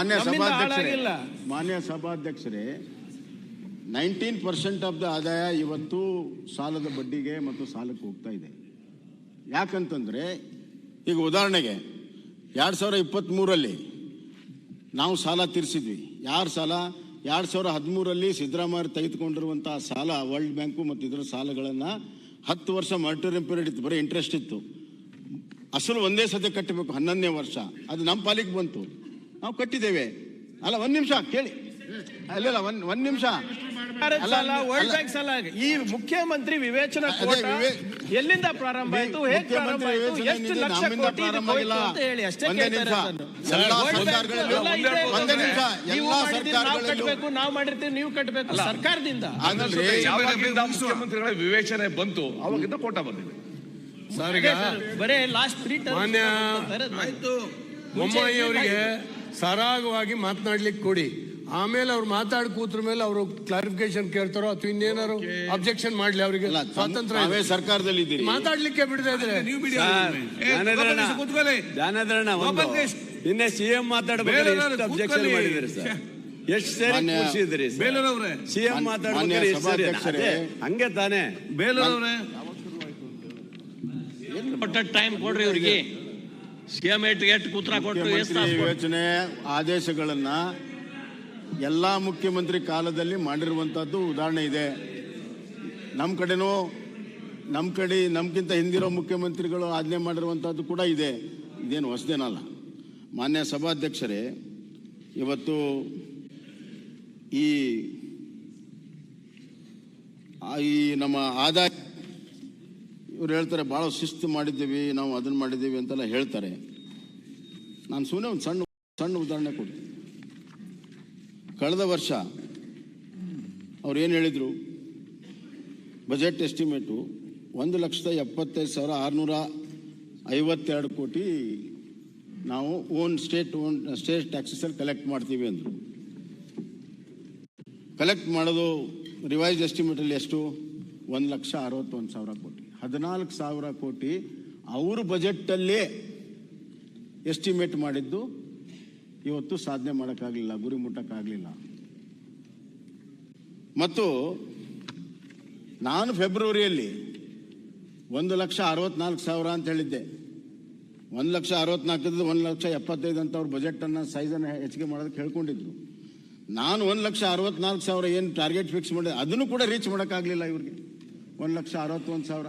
ಮಾನ್ಯ ಸಭಾಧ್ಯಕ್ಷರೇ ಮಾನ್ಯ ಸಭಾಧ್ಯಕ್ಷರೇ ನೈನ್ಟೀನ್ ಪರ್ಸೆಂಟ್ ಆಫ್ ದ ಆದಾಯ ಇವತ್ತು ಸಾಲದ ಬಡ್ಡಿಗೆ ಮತ್ತು ಸಾಲಕ್ಕೆ ಹೋಗ್ತಾ ಇದೆ. ಯಾಕಂತಂದ್ರೆ ಈಗ ಉದಾಹರಣೆಗೆ ಎರಡು ಸಾವಿರ ಇಪ್ಪತ್ತ್ಮೂರಲ್ಲಿ ನಾವು ಸಾಲ ತೀರಿಸಿದ್ವಿ. ಯಾರು ಸಾಲ? ಎರಡು ಸಾವಿರ ಹದಿಮೂರಲ್ಲಿ ಸಿದ್ದರಾಮಯ್ಯ ತೆಗೆದುಕೊಂಡಿರುವಂಥ ಸಾಲ ವರ್ಲ್ಡ್ ಬ್ಯಾಂಕು ಮತ್ತು ಇದರ ಸಾಲಗಳನ್ನು ಹತ್ತು ವರ್ಷ ಮಾರ್ಟೋರಿಯಂ ಪೀರಿಯಡ್ ಇತ್ತು. ಬರೀ ಇಂಟ್ರೆಸ್ಟ್ ಇತ್ತು. ಅಸಲು ಒಂದೇ ಸತಿ ಕಟ್ಟಬೇಕು ಹನ್ನೊಂದನೇ ವರ್ಷ. ಅದು ನಮ್ಮ ಪಾಲಿಗೆ ಬಂತು. ನಾವು ಕಟ್ಟಿದ್ದೇವೆ. ಅಲ್ಲ ಒಂದ್ ನಿಮಿಷ ಕೇಳಿ. ಅಲ್ಲ ಒಂದ್ ಒಂದ್ ನಿಮಿಷ. ವರ್ಲ್ಡ್ ಅಲ್ಲ. ಬ್ಯಾಂಕ್ ಸಾಲ ಈ ಮುಖ್ಯಮಂತ್ರಿ ವಿವೇಚನಾ ಕೋಟ ಎಲ್ಲಿಂದ ಪ್ರಾರಂಭ ಆಯ್ತು? ಹೇಗೆ ಪ್ರಾರಂಭ ಆಯ್ತು? ಎಷ್ಟು ಲಕ್ಷ ಕೋಟಿ ಪ್ರಾರಂಭ ಅಂತ ಹೇಳಿ ಅಷ್ಟೇ ಕೇಳ್ತಾರೆ. ನೀವು ಎಲ್ಲಾ ನಾವು ಸರ್ಕಾರಗಳಲ್ಲೂ ಕಟ್ಟಬೇಕು ನಾವು ಮಾಡಿರ್ತೀವಿ ನೀವು ಕಟ್ಟಬೇಕು ಸರ್ಕಾರದಿಂದ. ಮುಖ್ಯಮಂತ್ರಿಗಳ ವಿವೇಚನೆ ಬಂತು ಅವಾಗಿಂದ ಕೋಟ ಬಂದಿದೆ. ಸರ್ ಈಗ ಬರೇ ಲಾಸ್ಟ್ ತ್ರೀ ಮಾನ್ಯ ಬೊಮ್ಮಾಯಿ ಅವರಿಗೆ ಸರಾಗವಾಗಿ ಮಾತನಾಡ್ಲಿಕ್ಕೆ ಕೊಡಿ. ಆಮೇಲೆ ಅವ್ರು ಮಾತಾಡಿ ಕೂತ್ರ ಮೇಲೆ ಅವರು ಕ್ಲಾರಿಫಿಕೇಶನ್ ಕೇಳ್ತಾರೋ ಅಥವಾ ಇನ್ನೇನಾರು ಅಬ್ಜೆಕ್ಷನ್ ಮಾಡ್ಲಿ ಅವರಿಗೆ ಸ್ವಾತಂತ್ರ್ಯ ಸರ್ಕಾರದಲ್ಲಿ ಇದ್ದೀರಿ ಮಾತಾಡ್ಲಿಕ್ಕೆ ಬಿಡದೆ ಇದ್ರೆ. ಒಂದು ನಿನ್ನೆ ಸಿಎಂ ಎಷ್ಟು ಅಬ್ಜೆಕ್ಷನ್. ಮಾಡಿದ್ರಿ ಸರ್? ಎಷ್ಟು ಸೇರಿ ಕೂರಿಸಿದ್ರಿ ಬೇಲೂರವ್ರೆ. ಸಿಎಂ ಮಾತಾಡ್ಬೇಕಾದ್ರೆ ಹಂಗೆ ತಾನೆ. ಬೇಲೂರವ್ರೆ. ಟೈಮ್ ಕೊಡ್ರಿ ಇವ್ರಿಗೆ? ಎಷ್ಟು ಕೂತ್ರ ಕೊಟ್ಟು ಯೋಜನೆ ಆದೇಶಗಳನ್ನ ಎಲ್ಲ ಮುಖ್ಯಮಂತ್ರಿ ಕಾಲದಲ್ಲಿ ಮಾಡಿರುವಂಥದ್ದು ಉದಾಹರಣೆ ಇದೆ. ನಮ್ಮ ಕಡೆನೂ ನಮ್ಮ ಕಡೆ ನಮ್ಗಿಂತ ಹಿಂದಿರೋ ಮುಖ್ಯಮಂತ್ರಿಗಳು ಆಜ್ಞೆ ಮಾಡಿರುವಂಥದ್ದು ಕೂಡ ಇದೆ. ಇದೇನು ಹೊಸದೇನಲ್ಲ. ಮಾನ್ಯ ಸಭಾಧ್ಯಕ್ಷರೇ ಇವತ್ತು ಈ ನಮ್ಮ ಆದಾಯ ಇವ್ರು ಹೇಳ್ತಾರೆ ಭಾಳ ಶಿಸ್ತು ಮಾಡಿದ್ದೀವಿ, ನಾವು ಅದನ್ನು ಮಾಡಿದ್ದೀವಿ ಅಂತೆಲ್ಲ ಹೇಳ್ತಾರೆ. ನಾನು ಸುಮ್ಮನೆ ಒಂದು ಸಣ್ಣ ಸಣ್ಣ ಉದಾಹರಣೆ ಕೊಡಿ ಕಳೆದ ವರ್ಷ ಅವ್ರು ಏನು ಹೇಳಿದರು? ಬಜೆಟ್ ಎಸ್ಟಿಮೇಟು ಒಂದು ಲಕ್ಷದ ಎಪ್ಪತ್ತೈದು ಸಾವಿರ ಆರುನೂರ ಐವತ್ತೆರಡು ಕೋಟಿ ನಾವು ಓನ್ ಸ್ಟೇಟ್ ಓನ್ ಸ್ಟೇಟ್ ಟ್ಯಾಕ್ಸಸಲ್ಲಿ ಕಲೆಕ್ಟ್ ಮಾಡ್ತೀವಿ ಅಂದರು. ಕಲೆಕ್ಟ್ ಮಾಡೋದು ರಿವೈಸ್ ಎಸ್ಟಿಮೇಟಲ್ಲಿ ಎಷ್ಟು? ಒಂದು ಲಕ್ಷ ಅರವತ್ತೊಂದು ಸಾವಿರ ಕೋಟಿ. ಹದಿನಾಲ್ಕು ಸಾವಿರ ಕೋಟಿ ಅವ್ರ ಬಜೆಟ್ಟಲ್ಲೇ ಎಸ್ಟಿಮೇಟ್ ಮಾಡಿದ್ದು ಇವತ್ತು ಸಾಧನೆ ಮಾಡೋಕ್ಕಾಗಲಿಲ್ಲ, ಗುರಿ ಮುಟ್ಟಕ್ಕಾಗಲಿಲ್ಲ. ಮತ್ತು ನಾನು ಫೆಬ್ರವರಿಯಲ್ಲಿ ಒಂದು ಲಕ್ಷ ಅರವತ್ನಾಲ್ಕು ಸಾವಿರ ಅಂತ ಹೇಳಿದ್ದೆ. ಒಂದು ಲಕ್ಷ ಅರವತ್ನಾಲ್ಕದ್ದು ಒಂದು ಲಕ್ಷ ಎಪ್ಪತ್ತೈದು ಅಂತ ಅವ್ರ ಬಜೆಟನ್ನು ಸೈಜನ್ನು ಹೆಚ್ಚಿಗೆ ಮಾಡೋದಕ್ಕೆ ಹೇಳ್ಕೊಂಡಿದ್ರು. ನಾನು ಒಂದು ಲಕ್ಷ ಅರವತ್ನಾಲ್ಕು ಸಾವಿರ ಏನು ಟಾರ್ಗೆಟ್ ಫಿಕ್ಸ್ ಮಾಡಿದೆ, ಅದನ್ನು ಕೂಡ ರೀಚ್ ಮಾಡೋಕ್ಕಾಗಲಿಲ್ಲ ಇವ್ರಿಗೆ. ಒಂದು ಲಕ್ಷ ಅರವತ್ತೊಂದು ಸಾವಿರ.